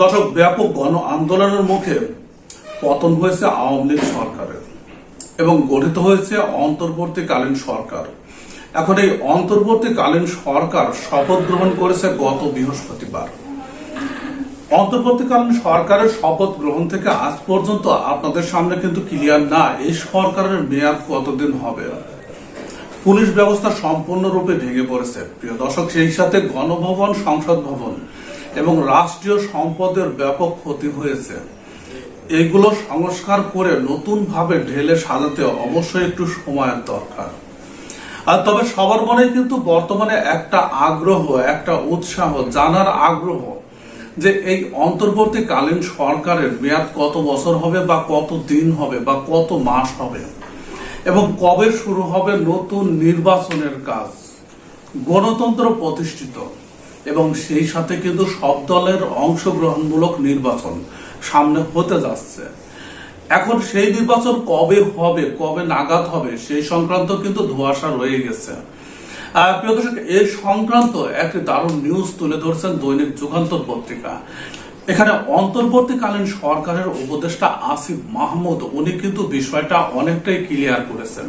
দর্শক, ব্যাপক গণ আন্দোলনের মুখে পতন হয়েছে আওয়ামী লীগ সরকারের এবং গঠিত হয়েছে অন্তর্বর্তীকালীন সরকার। এখন এই অন্তর্বর্তীকালীন সরকার শপথ গ্রহণ করেছে গত বৃহস্পতিবার। অন্তর্বর্তীকালীন সরকারের শপথ গ্রহণ থেকে আজ পর্যন্ত আপনাদের সামনে কিন্তু ক্লিয়ার না, এই সরকারের মেয়াদ কতদিন হবে? পুলিশ ব্যবস্থা সম্পূর্ণরূপে ভেঙে পড়েছে। প্রিয় দর্শক, সেই সাথে গণভবন, সংসদ ভবন এবং রাষ্ট্রীয় সম্পদের ব্যাপক ক্ষতি হয়েছে। এগুলো সংস্কার করে নতুন ভাবে ঢেলে সাজাতে অবশ্যই একটু সময়ের দরকার। আর তবে সবার মনে কিন্তু বর্তমানে একটা আগ্রহ, একটা উৎসাহ, জানার আগ্রহ যে এই অন্তর্বর্তীকালীন সরকারের মেয়াদ কত বছর হবে বা কত দিন হবে বা কত মাস হবে এবং কবে শুরু হবে নতুন নির্বাচনের কাজ। গণতন্ত্র প্রতিষ্ঠিত। এবং সেই সাথে কিন্তু সব দলের অংশগ্রহণমূলক নির্বাচন সামনে হতে যাচ্ছে। এখন সেই নির্বাচন কবে হবে, কবে নাগাদ হবে, সেই সংক্রান্ত কিন্তু ধোঁয়াশা রয়ে গেছে। প্রিয় দর্শক এই সংক্রান্ত একটি দারুণ নিউজ তুলে ধরছেন দৈনিক যুগান্তর পত্রিকা। এখানে অন্তর্বর্তীকালীন সরকারের উপদেষ্টা আসিফ মাহমুদ, উনি কিন্তু বিষয়টা অনেকটাই ক্লিয়ার করেছেন।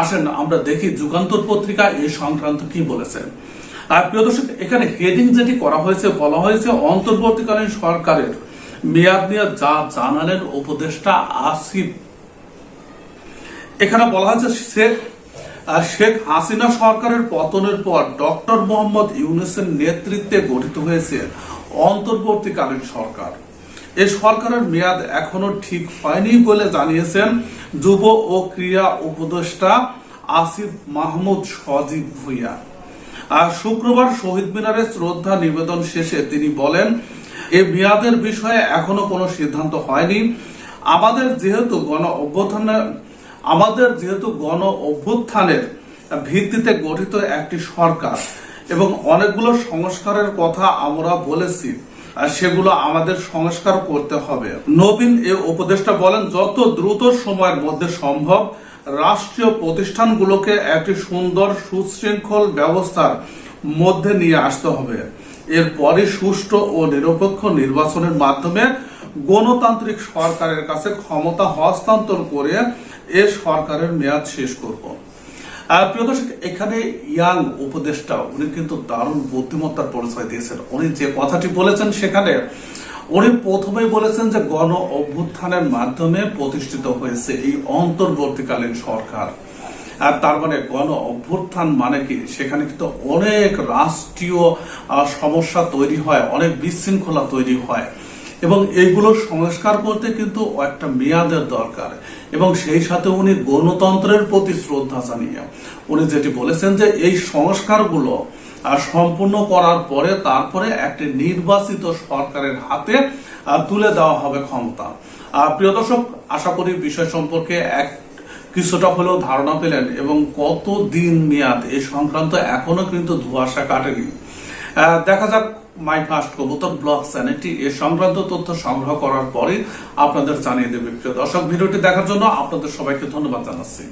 আসেন, আমরা দেখি যুগান্তর পত্রিকা এই সংক্রান্ত কি বলেছেন আর প্রিয় দর্শক, এখানে হেডিং যেটি করা হয়েছে, বলা হয়েছে অন্তর্বর্তীকালীন সরকারের মেয়াদ নিয়ে যা জানালেন উপদেষ্টা আসিফ। এখানে বলা হয়েছে শেখ শেখ হাসিনা সরকারের পতনের পর ডক্টর মোহাম্মদ ইউনুসের নেতৃত্বে গঠিত হয়েছে অন্তর্বর্তীকালীন সরকার। এই সরকারের মেয়াদ এখনও ঠিক হয়নি বলে জানিয়েছেন যুব ও ক্রীড়া উপদেষ্টা আসিফ মাহমুদ সজীব ভুইয়া। আর শুক্রবার শহীদ মিনারে শ্রদ্ধা নিবেদন শেষে তিনি বলেন এই মেয়াদের বিষয়ে এখনও কোনো সিদ্ধান্ত হয়নি। আমাদের যেহেতু গণ অভ্যুত্থানের, আমাদের যেহেতু গণ অভ্যুত্থানের ভিত্তিতে গঠিত একটি সরকার এবং অনেকগুলো সংস্কারের কথা আমরা বলেছি, আর সেগুলো আমাদের সংস্কার করতে হবে। নবীন এ উপদেষ্টা বলেন, যত দ্রুত সময়ের মধ্যে সম্ভব রাষ্ট্রীয় প্রতিষ্ঠানগুলোকে একটি সুন্দর সুশৃঙ্খল ব্যবস্থার মধ্যে নিয়ে আসতে হবে। এরপরই সুষ্ঠু ও নিরপেক্ষ নির্বাচনের মাধ্যমে গণতান্ত্রিক সরকারের কাছে ক্ষমতা হস্তান্তর করে এ সরকারের মেয়াদ শেষ করব। প্রিয় দর্শক, এখানে ইয়াং উপদেষ্টা, উনি কিন্তু দারুণ বুদ্ধিমত্তার পরিচয় দিয়েছেন। উনি যে কথাটি বলেছেন সেখানে উনি প্রথমেই বলেছেন যে গণ অভ্যুত্থানের মাধ্যমে প্রতিষ্ঠিত হয়েছে এই অন্তর্বর্তীকালীন সরকার। আর তার মানে গণ অভ্যুত্থান মানে কি? সেখানে কিন্তু অনেক রাষ্ট্রীয় সমস্যা তৈরি হয়, অনেক বিশৃঙ্খলা তৈরি হয়। এবং এইগুলো সংস্কার করতে কিন্তু একটা মেয়াদের দরকার। এবং সেই সাথে উনি গণতন্ত্রের প্রতি শ্রদ্ধা জানিয়ে, উনি যেটি বলেছেন যে এই সংস্কারগুলো সম্পূর্ণ করার পরে তারপরে একটি নির্বাচিত সরকারের হাতে তুলে দেওয়া হবে ক্ষমতা। প্রিয় দর্শক, আশা করি বিষয় সম্পর্কে এক কিছুটা হলেও ধারণা পেলেন এবং কত দিন মেয়াদ এই সংক্রান্ত এখনও কিন্তু ধোঁয়াশা কাটেনি। দেখা যাক মাই ফার্স্ট কবুতর ব্লগ চ্যানেলটি এ সংক্রান্ত তথ্য সংগ্রহ করার পরে আপনাদের জানিয়ে দেবে। প্রিয় দর্শক, ভিডিওটি দেখার জন্য আপনাদের সবাইকে ধন্যবাদ জানাচ্ছি।